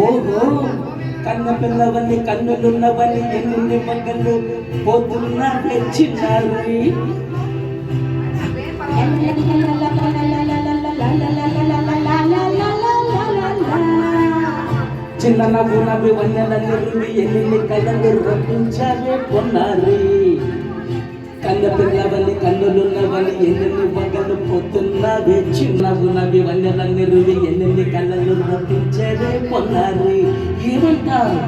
ఓహో కన్న పిల్లవని కన్నులున్నవని ఎన్ని మగ్గలు పొద్దున్న చిన్నారు చిన్న నవ్వు నవ్వి వన్నెల ఎన్ని కళ్ళలు రప్పించాలే కొన్నారు. కన్న పిల్లవని కన్నులున్నవని ఎన్ని మగళ్ళు పోతున్నవే? చిన్నవు నవ్వి వన్నెల నిరువి ఎన్ని కళ్ళలు రప్పించాలే పొన్నారి? ఏమంటారు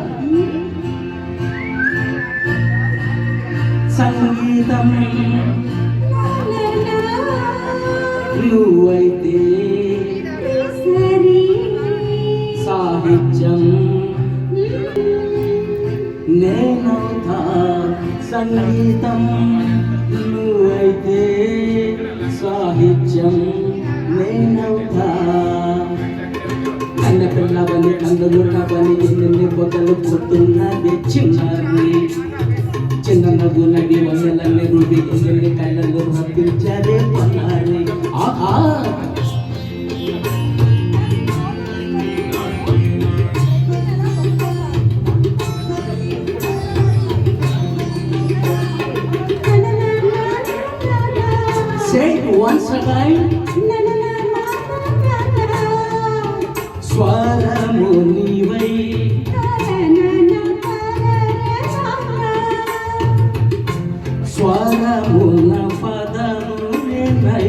సంగీతం నువ్వైతే సాహిత్యం నేనవుతా. సంగీతం నువ్వు కన్న పిల్లవని కన్నులు నవ్వని ఎన్ని పొగలు పుట్టున్నది చిన్నారి చిన్న నవ్వు నడి వందలన్నీ రుడి ఎన్ని కళ్ళలు రప్పించారే పన్నారి ఆహా Say it once again. స్వరము నీవై స్వరమున పదము నేనై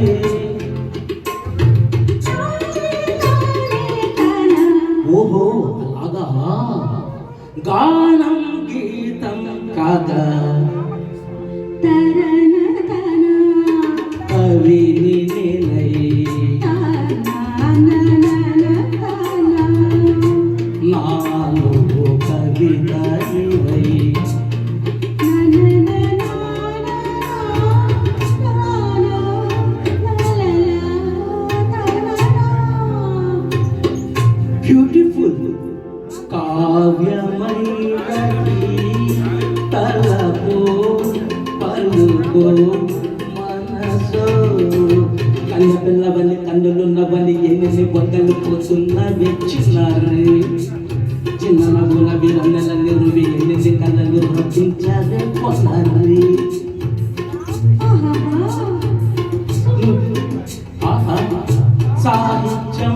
ఓహో అలాగా గానం గీతం కాగా కవిని బ్యూటిఫుల్ కావ్యమైనది తలపో పలుకో మనసో. కన్న పిల్లవని కన్నులున్నవని ఎన్ని బొద్దలు పోతున్నవి చిన్నారు చిన్న నవ్వుల వన్నెలన్నీ రువి ఎన్ని కళ్ళలు రచించారే కొన్నారు సాహిత్యం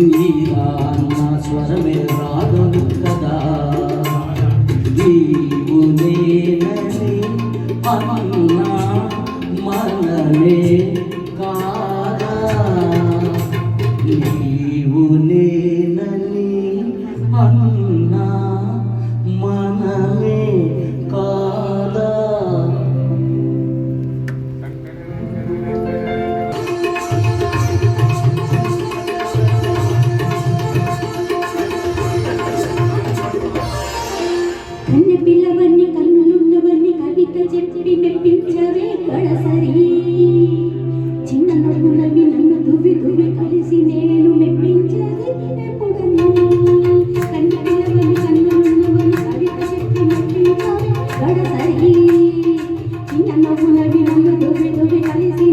దశసాన్న నీరాన్న స్వరమే రాగను కదా. నీవు నేనని అన్నా మనమే కాదా. నీవు నేనని అన్నా కన్న పిల్లవన్నీ కన్నులున్నవన్నీ కవిత చెప్పి మెప్పించవే గడసరి చిన్న నవ్వులవి నన్ను దువ్వి దువ్వి కలిసి నేను మెప్పించది ఎప్పుడన్నా. కన్న పిల్లవన్నీ కవిత చెప్పి మెప్పించవే గడసరి చిన్న నవ్వులవి నన్ను దువ్వి దువ్వి కలిసి